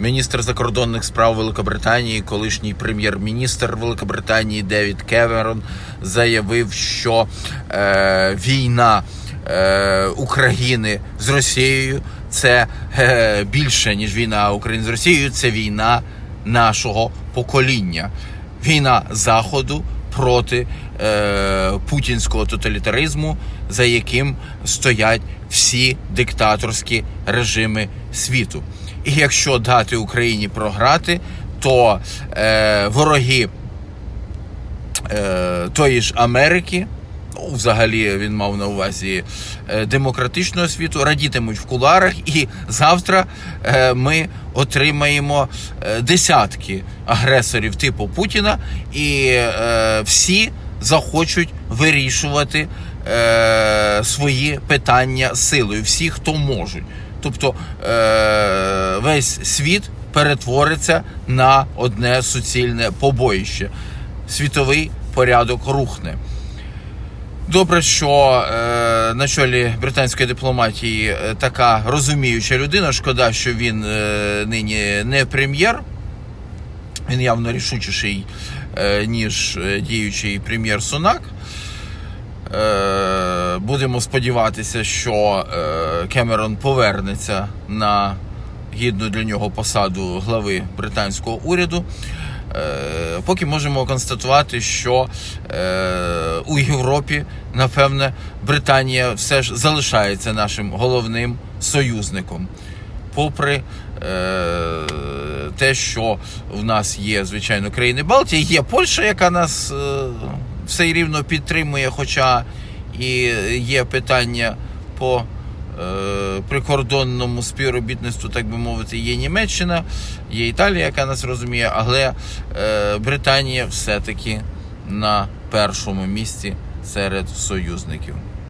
міністр закордонних справ Великобританії, колишній прем'єр-міністр Великобританії Девід Кемерон заявив, що е, війна е, України з Росією це е, більше ніж війна України з Росією. Це війна нашого покоління, війна Заходу проти е, путінського тоталітаризму, за яким стоять всі диктаторські режими світу. І якщо дати Україні програти, то е, вороги е, тої ж Америки, ну, взагалі він мав на увазі е, демократичного світу, радітимуть в куларах, і завтра е, ми отримаємо е, десятки агресорів типу Путіна, і е, всі захочуть вирішувати е, свої питання силою, всі, хто можуть. Тобто е, весь світ перетвориться на одне суцільне побоїще. Світовий порядок рухне. Добре, що е, на чолі британської дипломатії е, така розуміюча людина. Шкода, що він е, нині не прем'єр. Він явно рішучіший, е, ніж е, діючий прем'єр Сунак. Е, будемо сподіватися, що е, Кемерон повернеться на гідну для нього посаду глави британського уряду. Е, Поки можемо констатувати, що у Європі, напевне, Британія все ж залишається нашим головним союзником. Попри те, що в нас є, звичайно, країни Балтії, є Польща, яка нас все рівно підтримує, хоча і є питання по е, прикордонному співробітництву, так би мовити, є Німеччина, є Італія, яка нас розуміє, але е, Британія все-таки на першому місці серед союзників.